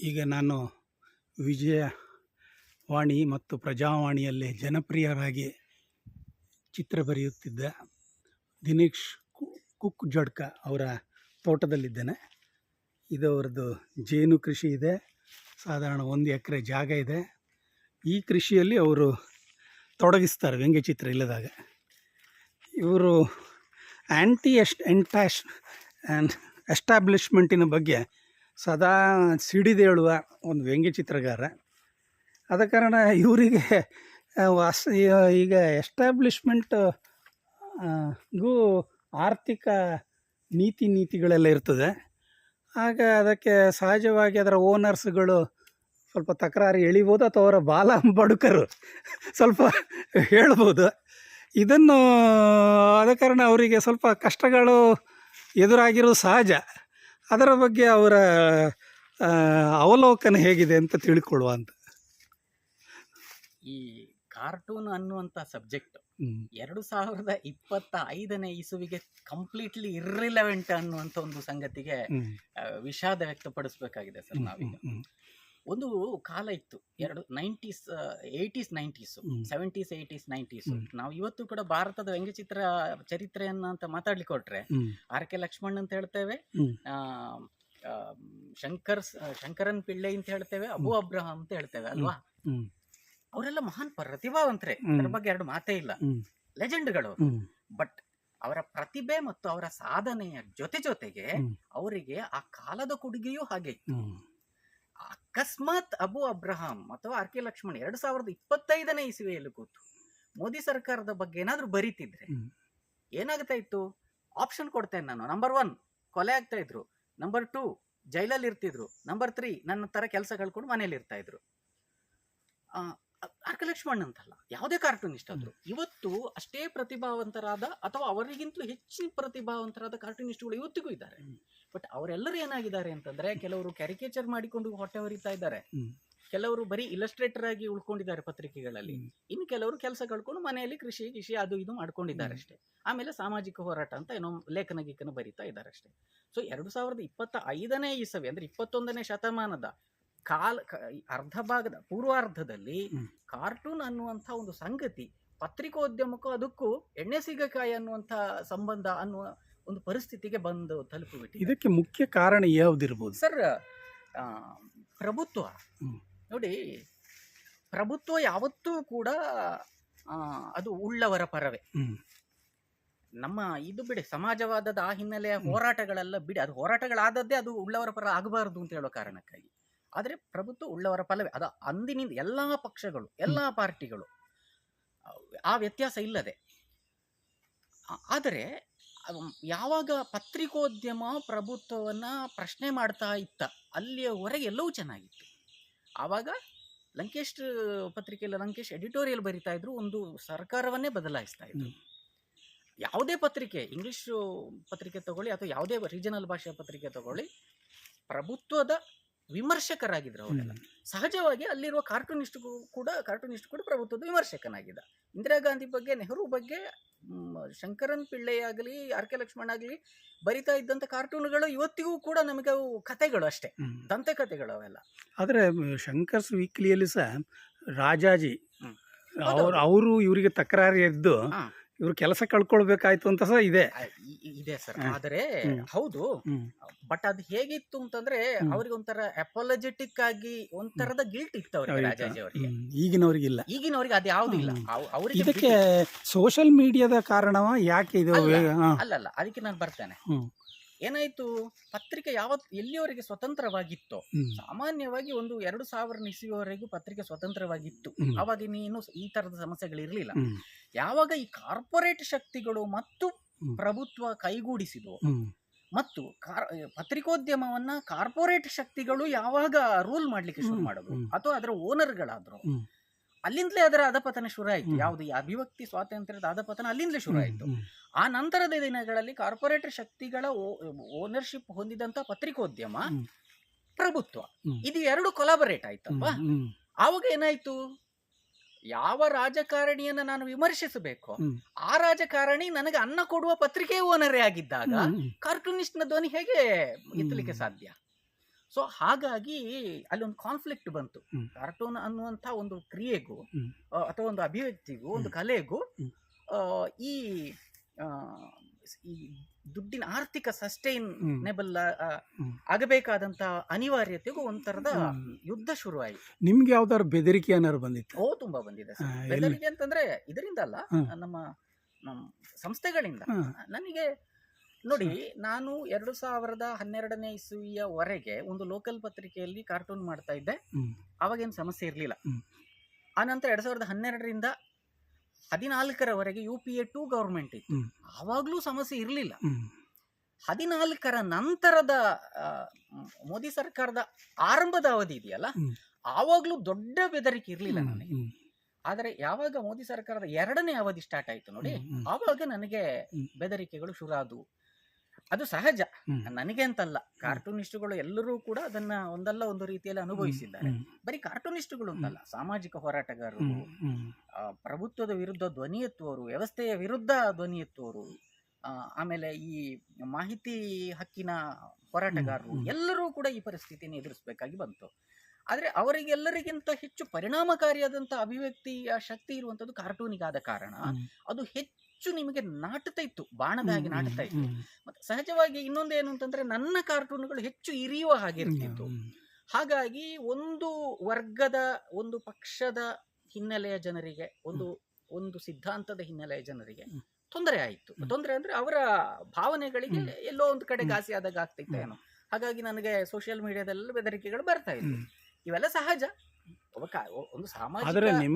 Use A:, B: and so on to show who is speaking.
A: ಈಗ ನಾನು ವಿಜಯವಾಣಿ ಮತ್ತು ಪ್ರಜಾವಾಣಿಯಲ್ಲಿ ಜನಪ್ರಿಯರಾಗಿ ಚಿತ್ರ ಬರೆಯುತ್ತಿದ್ದ ದಿನೇಶ್ ಕುಕ್ ಜಡ್ಕ ಅವರ ತೋಟದಲ್ಲಿದ್ದೇನೆ. ಇದು ಅವರದ್ದು ಜೇನು ಕೃಷಿ ಇದೆ. ಸಾಧಾರಣ ಒಂದು ಎಕರೆ ಜಾಗ ಇದೆ. ಈ ಕೃಷಿಯಲ್ಲಿ ಅವರು ತೊಡಗಿಸ್ತಾರೆ ವ್ಯಂಗ್ಯಚಿತ್ರ ಇಲ್ಲದಾಗ. ಇವರು ಆ್ಯಂಟಿ ಎಸ್ಟ್ ಎಂಟ್ಯಾಶ್ ಆ್ಯಂಡ್ ಎಸ್ಟಾಬ್ಲಿಷ್ಮೆಂಟಿನ ಬಗ್ಗೆ ಸದಾ ಸಿಡಿದೇಳುವ ಒಂದು ವ್ಯಂಗ್ಯಚಿತ್ರಗಾರ ಆದ ಕಾರಣ ಇವರಿಗೆ ವಾಸ ಈಗ ಎಸ್ಟಾಬ್ಲಿಷ್ಮೆಂಟ್ಗೂ ಆರ್ಥಿಕ ನೀತಿ ನೀತಿಗಳೆಲ್ಲ ಇರ್ತದೆ. ಆಗ ಅದಕ್ಕೆ ಸಹಜವಾಗಿ ಅದರ ಓನರ್ಸ್ಗಳು ಸ್ವಲ್ಪ ತಕರಾರು ಎಳಿಬೋದು ಅಥವಾ ಅವರ ಬಾಲ ಬಡುಕರು ಸ್ವಲ್ಪ ಹೇಳ್ಬೋದು. ಇದನ್ನು, ಆದ ಕಾರಣ ಅವರಿಗೆ ಸ್ವಲ್ಪ ಕಷ್ಟಗಳು ಎದುರಾಗಿರೋದು ಸಹಜ. ಅದರ ಬಗ್ಗೆ ಅವರ ಅವಲೋಕನ ಹೇಗಿದೆ ಅಂತ ತಿಳ್ಕೊಳ್ಳುವ ಅಂತ.
B: ಈ ಕಾರ್ಟೂನ್ ಅನ್ನುವಂತ ಸಬ್ಜೆಕ್ಟ್. ಎರಡು ಸಾವಿರದ ಇಪ್ಪತ್ತ ಐದನೇ ಇಸುವಿಗೆ ಕಂಪ್ಲೀಟ್ಲಿ ಇರ್ರಿಲೆವೆಂಟ್ ಅನ್ನುವಂತ ಒಂದು ಸಂಗತಿಗೆ ವಿಷಾದ ವ್ಯಕ್ತಪಡಿಸಬೇಕಾಗಿದೆ ಸರ್ ನಾವೀಗ. ಒಂದು ಕಾಲ ಇತ್ತು. ಎರಡು nineties eighties nineties. Seventies eighties nineties. ನಾವು ಇವತ್ತು ಕೂಡ ಭಾರತದ ವ್ಯಂಗ್ಯಚಿತ್ರ ಚರಿತ್ರೆಯನ್ನ ಅಂತ ಮಾತಾಡ್ಲಿಕ್ಕೆ ಹೊರಟ್ರೆ ಆರ್ ಕೆ ಲಕ್ಷ್ಮಣ್ ಅಂತ ಹೇಳ್ತೇವೆ ಶಂಕರ್ ಶಂಕರನ್ ಪಿಳ್ಳೆ ಅಂತ ಹೇಳ್ತೇವೆ ಅಬು ಅಬ್ರಹಾಂ ಅಂತ ಹೇಳ್ತೇವೆ ಅಲ್ವಾ? ಅವರೆಲ್ಲ ಮಹಾನ್ ಪ್ರತಿಭಾವಂತರೆ. ಅದ್ರ ಬಗ್ಗೆ ಎರಡು ಮಾತೇ ಇಲ್ಲ.
A: ಲೆಜೆಂಡ್
B: ಲೆಜೆಂಡ್ಗಳು. ಬಟ್ ಅವರ ಪ್ರತಿಭೆ ಮತ್ತು ಅವರ ಸಾಧನೆಯ ಜೊತೆ ಜೊತೆಗೆ ಅವರಿಗೆ ಆ ಕಾಲದ ಕೊಡುಗೆಯೂ ಹಾಗೆ ಇತ್ತು. ಅಕಸ್ಮಾತ್ ಅಬು ಅಬ್ರಹಾಂ ಅಥವಾ ಆರ್ ಕೆ ಲಕ್ಷ್ಮಣ್ ಎರಡು ಸಾವಿರದ ಇಪ್ಪತ್ತೈದನೇ ಇಸುವೆಯಲ್ಲಿ ಕೂತು ಮೋದಿ ಸರ್ಕಾರದ ಬಗ್ಗೆ ಏನಾದರೂ ಬರೀತಿದ್ರೆ. ಏನಾಗ್ತಾ ಇತ್ತು ಆಪ್ಷನ್ ಕೊಡ್ತೇನೆ ನಾನು. ನಂಬರ್ ಒನ್ ಕೊಲೆ ಆಗ್ತಾ ಇದ್ರು. ನಂಬರ್ ಟೂ ಜೈಲಲ್ಲಿ ಇರ್ತಿದ್ರು ನಂಬರ್ ತ್ರೀ ನನ್ನ ತರ ಕೆಲಸ ಕಳ್ಕೊಂಡು ಮನೇಲಿ ಇರ್ತಾ ಇದ್ರು ಆರ್ ಲಕ್ಷ್ಮಣ್ ಅಂತಲ್ಲ ಯಾವುದೇ ಕಾರ್ಟೂನಿಸ್ಟ್ ಆದ್ರು. ಇವತ್ತು ಅಷ್ಟೇ ಪ್ರತಿಭಾವಂತರಾದ ಅಥವಾ ಅವರಿಗಿಂತಲೂ ಹೆಚ್ಚಿನ ಪ್ರತಿಭಾವಂತರಾದ ಕಾರ್ಟೂನಿಸ್ಟ್ಗಳು ಇವತ್ತಿಗೂ ಇದ್ದಾರೆ. ಬಟ್ ಅವರೆಲ್ಲರೂ ಏನಾಗಿದ್ದಾರೆ ಅಂತಂದ್ರೆ ಕೆಲವರು ಕ್ಯಾರಿಕೇಚರ್ ಮಾಡಿಕೊಂಡು ಹೊಟ್ಟೆ ಹೊರಿತಾ ಇದ್ದಾರೆ. ಕೆಲವರು ಬರೀ ಇಲಸ್ಟ್ರೇಟರ್ ಆಗಿ ಉಳ್ಕೊಂಡಿದ್ದಾರೆ ಪತ್ರಿಕೆಗಳಲ್ಲಿ. ಇನ್ನು ಕೆಲವರು ಕೆಲಸ ಕಳ್ಕೊಂಡು ಮನೆಯಲ್ಲಿ ಕೃಷಿ ಕೃಷಿ ಅದು ಇದು ಮಾಡ್ಕೊಂಡಿದ್ದಾರೆ ಅಷ್ಟೇ. ಆಮೇಲೆ ಸಾಮಾಜಿಕ ಹೋರಾಟ ಅಂತ ಏನೋ ಲೇಖನ ಗೀಕನ ಬರಿತಾ ಇದ್ದಾರೆ ಅಷ್ಟೇ. ಸೊ ಎರಡು ಸಾವಿರದ ಇಪ್ಪತ್ತ ಐದನೇ ಇಸವಿ ಅಂದ್ರೆ ಇಪ್ಪತ್ತೊಂದನೇ ಶತಮಾನದ ಕಾಲ ಅರ್ಧ ಭಾಗದ ಪೂರ್ವಾರ್ಧದಲ್ಲಿ ಕಾರ್ಟೂನ್ ಅನ್ನುವಂಥ ಒಂದು ಸಂಗತಿ ಪತ್ರಿಕೋದ್ಯಮಕ್ಕೂ ಅದಕ್ಕೂ ಎಣ್ಣೆ ಸಿಗಕಾಯಿ ಅನ್ನುವಂಥ ಸಂಬಂಧ ಅನ್ನುವ ಒಂದು ಪರಿಸ್ಥಿತಿಗೆ ಬಂದು ತಲುಪಿಬಿಟ್ಟು
A: ಇದಕ್ಕೆ ಮುಖ್ಯ ಕಾರಣ ಯಾವುದಿರ್ಬೋದು?
B: ಸರ್ ಪ್ರಭುತ್ವ. ನೋಡಿ ಪ್ರಭುತ್ವ ಯಾವತ್ತೂ ಕೂಡ ಅದು ಉಳ್ಳವರ ಪರವೇ. ನಮ್ಮ ಇದು ಬಿಡಿ ಸಮಾಜವಾದದ ಆ ಹಿನ್ನೆಲೆಯ ಹೋರಾಟಗಳೆಲ್ಲ ಬಿಡಿ ಅದು ಹೋರಾಟಗಳಾದದ್ದೇ ಅದು ಉಳ್ಳವರ ಪರ ಆಗಬಾರದು ಅಂತ ಹೇಳೋ ಕಾರಣಕ್ಕಾಗಿ. ಆದರೆ ಪ್ರಭುತ್ವ ಉಳ್ಳವರ ಫಲವೇ ಅದು ಅಂದಿನಿಂದ ಎಲ್ಲಾ ಪಕ್ಷಗಳು ಎಲ್ಲಾ ಪಾರ್ಟಿಗಳು ಆ ವ್ಯತ್ಯಾಸ ಇಲ್ಲದೆ. ಆದರೆ ಯಾವಾಗ ಪತ್ರಿಕೋದ್ಯಮ ಪ್ರಭುತ್ವವನ್ನು ಪ್ರಶ್ನೆ ಮಾಡ್ತಾ ಇತ್ತ ಅಲ್ಲಿಯವರೆಗೆ ಎಲ್ಲವೂ ಚೆನ್ನಾಗಿತ್ತು. ಆವಾಗ ಲಂಕೇಶ್ ಪತ್ರಿಕೆಯಲ್ಲಿ ಲಂಕೇಶ್ ಎಡಿಟೋರಿಯಲ್ ಬರಿತಾ ಇದ್ರು ಒಂದು ಸರ್ಕಾರವನ್ನೇ ಬದಲಾಯಿಸ್ತಾ ಇದ್ರು. ಯಾವುದೇ ಪತ್ರಿಕೆ ಇಂಗ್ಲಿಷ್ ಪತ್ರಿಕೆ ತಗೊಳ್ಳಿ ಅಥವಾ ಯಾವುದೇ ರೀಜನಲ್ ಭಾಷೆಯ ಪತ್ರಿಕೆ ತಗೊಳ್ಳಿ ಪ್ರಭುತ್ವದ ವಿಮರ್ಶಕರಾಗಿದ್ರು ಅವರೆಲ್ಲ. ಸಹಜವಾಗಿ ಅಲ್ಲಿರುವ ಕಾರ್ಟೂನಿಸ್ಟ್ ಕೂಡ ಕಾರ್ಟೂನಿಸ್ಟ್ ಕೂಡ ಪ್ರಭುತ್ವದ ವಿಮರ್ಶಕನಾಗಿದ್ದ. ಇಂದಿರಾ ಗಾಂಧಿ ಬಗ್ಗೆ ನೆಹರು ಬಗ್ಗೆ ಶಂಕರನ್ ಪಿಳ್ಳೆಯಾಗಲಿ ಆರ್ ಕೆ ಲಕ್ಷ್ಮಣ್ ಆಗಲಿ ಬರಿತಾ ಇದ್ದಂತ ಕಾರ್ಟೂನ್ಗಳು ಇವತ್ತಿಗೂ ಕೂಡ ನಮಗೆ ಅವು ಕಥೆಗಳು ಅಷ್ಟೇ. ದಂತೆ ಕಥೆಗಳು ಅವೆಲ್ಲ.
A: ಆದರೆ ಶಂಕರ್ಸ್ ವೀಕ್ಲಿಯಲ್ಲಿ ಸಹ ರಾಜಾಜಿ ಅವರು ಅವರು ಇವರಿಗೆ ತಕರಾರು ಎದ್ದು. ಇವ್ರು ಕೆಲಸ ಕಳ್ಕೊಳ್ಬೇಕಾಯ್ತು ಅಂತ ಸಹ ಇದೆ
B: ಇದೆ ಸರ್. ಆದರೆ ಹೌದು. ಬಟ್ ಅದು ಹೇಗಿತ್ತು ಅಂತಂದ್ರೆ. ಅವ್ರಿಗೆ ಒಂಥರ ಅಪಾಲಜೆಟಿಕ್ ಆಗಿ ಒಂಥರದ ಗಿಲ್ಟ್ ಇತ್ತು ಅವ್ರಿಗೆ. ರಾಜಾಜಿ ಅವರಿಗೆ
A: ಹ್ಮ್. ಈಗಿನವರಿಗಿಲ್ಲ
B: ಈಗಿನವ್ರಿಗೆ ಅದು ಯಾವ್ದು ಇಲ್ಲ. ಅವರಿಗೆ
A: ಇದಕ್ಕೆ ಸೋಷಿಯಲ್ ಮೀಡಿಯಾದ ಕಾರಣವ ಯಾಕೆ ಇದು
B: ಅಲ್ಲ. ಅಲ್ಲ ಅದಕ್ಕೆ ನಾನು ಬರ್ತೇನೆ. ಏನಾಯ್ತು ಪತ್ರಿಕೆ ಯಾವತ್ ಎಲ್ಲಿಯವರೆಗೆ ಸ್ವತಂತ್ರವಾಗಿತ್ತು. ಸಾಮಾನ್ಯವಾಗಿ ಒಂದು ಎರಡು ಸಾವಿರ ಇಸುವವರೆಗೂ ಪತ್ರಿಕೆ ಸ್ವತಂತ್ರವಾಗಿತ್ತು. ಅವಾಗ ಇನ್ನೇನು ಈ ತರದ ಸಮಸ್ಯೆಗಳಿರಲಿಲ್ಲ. ಯಾವಾಗ ಈ ಕಾರ್ಪೊರೇಟ್ ಶಕ್ತಿಗಳು ಮತ್ತು ಪ್ರಭುತ್ವ ಕೈಗೂಡಿಸಿದವು ಮತ್ತು ಕಾರ್- ಪತ್ರಿಕೋದ್ಯಮವನ್ನ ಕಾರ್ಪೊರೇಟ್ ಶಕ್ತಿಗಳು ಯಾವಾಗ ರೂಲ್ ಮಾಡ್ಲಿಕ್ಕೆ ಶುರು. ಮಾಡೋದು. ಅಥವಾ ಅದರ ಓನರ್ಗಳಾದ್ರು. ಅಲ್ಲಿಂದಲೇ ಅದರ ಅಧಪತನ ಶುರು ಆಯಿತು. ಯಾವುದು ಈ ಅಭಿವ್ಯಕ್ತಿ ಸ್ವಾತಂತ್ರ್ಯದ ಅಧಪತನ ಅಲ್ಲಿಂದಲೇ ಶುರು ಆಯಿತು. ಆ ನಂತರದ ದಿನಗಳಲ್ಲಿ ಕಾರ್ಪೊರೇಟ್ ಶಕ್ತಿಗಳ ಓನರ್ಶಿಪ್ ಹೊಂದಿದಂತ ಪತ್ರಿಕೋದ್ಯಮ ಪ್ರಭುತ್ವ. ಇದು ಎರಡು ಕೊಲಾಬರೇಟ್ ಆಯ್ತಲ್ವಾ. ಆವಾಗ ಏನಾಯ್ತು? ಯಾವ ರಾಜಕಾರಣಿಯನ್ನ ನಾನು ವಿಮರ್ಶಿಸಬೇಕು? ಆ ರಾಜಕಾರಣಿ ನನಗೆ ಅನ್ನ ಕೊಡುವ ಪತ್ರಿಕೆ ಓನರೇ ಆಗಿದ್ದಾಗ ಕಾರ್ಟೂನಿಸ್ಟ್ನ ಕಾರ್ಟೂನಿಸ್ಟ್ನ ಧ್ವನಿ ಹೇಗೆ ಎತ್ತಲಿಕ್ಕೆ ಸಾಧ್ಯ? ಸೊ ಹಾಗಾಗಿ ಅಲ್ಲಿ ಒಂದು ಕಾನ್ಫ್ಲಿಕ್ಟ್ ಬಂತು. ಕಾರ್ಟೂನ್ ಅನ್ನುವಂಥ ಒಂದು ಕ್ರಿಯೆಗೂ ಅಥವಾ ಒಂದು ಅಭಿವ್ಯಕ್ತಿಗೂ ಒಂದು ಕಲೆಗೂ ಈ ಈ ದುಡ್ಡಿನ ಆರ್ಥಿಕ ಸಸ್ಟೈನೇಬಲ್. ಆಗಬೇಕಾದಂತ ಅನಿವಾರ್ಯತೆಗೂ ಒಂಥರದ ಯುದ್ಧ ಶುರುವಾಯಿತು.
A: ನಿಮ್ಗೆ ಯಾವ್ದಾದ್ರು ಬೆದರಿಕೆ ಏನಾದ್ರು ಬಂದಿತ್ತು?
B: ಓ ತುಂಬಾ ಬಂದಿದೆ ಬೆದರಿಕೆ ಅಂತಂದ್ರೆ ಇದರಿಂದ ಅಲ್ಲ ನಮ್ಮ ಸಂಸ್ಥೆಗಳಿಂದ. ನನಗೆ ನೋಡಿ ನಾನು ಎರಡು ಸಾವಿರದ ಹನ್ನೆರಡನೇ ಇಸುವಿಯವರೆಗೆ ಒಂದು ಲೋಕಲ್ ಪತ್ರಿಕೆಯಲ್ಲಿ ಕಾರ್ಟೂನ್ ಮಾಡ್ತಾ ಇದ್ದೆ. ಅವಾಗೇನು ಸಮಸ್ಯೆ ಇರಲಿಲ್ಲ. ಆನಂತರ ಎರಡ್ ಸಾವಿರದ ಹನ್ನೆರಡರಿಂದ ಹದಿನಾಲ್ಕರವರೆಗೆ U P A two government ಇತ್ತು. ಆವಾಗಲೂ ಸಮಸ್ಯೆ ಇರಲಿಲ್ಲ. ಹದಿನಾಲ್ಕರ ನಂತರದ ಮೋದಿ ಸರ್ಕಾರದ ಆರಂಭದ ಅವಧಿ ಇದೆಯಲ್ಲ. ಆವಾಗಲೂ ದೊಡ್ಡ ಬೆದರಿಕೆ ಇರಲಿಲ್ಲ. ನನಗೆ ಆದರೆ ಯಾವಾಗ ಮೋದಿ ಸರ್ಕಾರದ ಎರಡನೇ ಅವಧಿ ಸ್ಟಾರ್ಟ್ ಆಯ್ತು ನೋಡಿ. ಆವಾಗ ನನಗೆ. ಬೆದರಿಕೆಗಳು ಶುರು ಆದವು ಅದು ಸಹಜ. ನನಗೆ ಅಂತಲ್ಲ ಕಾರ್ಟೂನಿಸ್ಟ್ಗಳು ಎಲ್ಲರೂ ಕೂಡ ಅದನ್ನ ಒಂದಲ್ಲ ಒಂದು ರೀತಿಯಲ್ಲಿ ಅನುಭವಿಸಿದ್ದಾರೆ. ಬರೀ ಕಾರ್ಟೂನಿಸ್ಟ್ಗಳು ಅಂತಲ್ಲ ಸಾಮಾಜಿಕ ಹೋರಾಟಗಾರರು. ಪ್ರಭುತ್ವದ ವಿರುದ್ಧ ಧ್ವನಿ ಎತ್ತುವರು ವ್ಯವಸ್ಥೆಯ ವಿರುದ್ಧ ಧ್ವನಿ ಎತ್ತುವರು ಆಮೇಲೆ ಈ ಮಾಹಿತಿ ಹಕ್ಕಿನ ಹೋರಾಟಗಾರರು. ಎಲ್ಲರೂ ಕೂಡ ಈ ಪರಿಸ್ಥಿತಿಯನ್ನು ಎದುರಿಸಬೇಕಾಗಿ ಬಂತು ಆದರೆ ಅವರಿಗೆಲ್ಲರಿಗಿಂತ ಹೆಚ್ಚು ಪರಿಣಾಮಕಾರಿಯಾದಂಥ ಅಭಿವ್ಯಕ್ತಿಯ ಶಕ್ತಿ ಇರುವಂಥದ್ದು ಕಾರ್ಟೂನಿಗಾದ ಕಾರಣ ಅದು ಹೆಚ್ಚು ನಿಮಗೆ ನಾಟುತ್ತಾ ಇತ್ತು ಬಾಣದ ಹಾಗೆ ನಾಟುತ್ತಾ ಇತ್ತು. ಮತ್ತೆ ಸಹಜವಾಗಿ ಇನ್ನೊಂದೇನು ಅಂತಂದ್ರೆ ನನ್ನ ಕಾರ್ಟೂನ್ಗಳು ಹೆಚ್ಚು ಇರಿಯುವ ಹಾಗೆ ಇರ್ತಿತ್ತು. ಹಾಗಾಗಿ ಒಂದು ವರ್ಗದ ಒಂದು ಪಕ್ಷದ ಹಿನ್ನೆಲೆಯ ಜನರಿಗೆ ಒಂದು ಒಂದು ಸಿದ್ಧಾಂತದ ಹಿನ್ನೆಲೆಯ ಜನರಿಗೆ. ತೊಂದರೆ ಆಯಿತು. ತೊಂದರೆ ಅಂದ್ರೆ ಅವರ ಭಾವನೆಗಳಿಗೆ ಎಲ್ಲೋ ಒಂದು ಕಡೆ. ಘಾಸಿ ಆದಾಗ ಆಗ್ತಿತ್ತು. ಏನೋ. ಹಾಗಾಗಿ ನನಗೆ ಸೋಷಿಯಲ್ ಮೀಡಿಯಾದಲ್ಲಿ ಬೆದರಿಕೆಗಳು ಬರ್ತಾ ಇತ್ತು. ಇವೆಲ್ಲ ಸಹಜ. ಒಂದು ಸಾಮಾಜಿಕ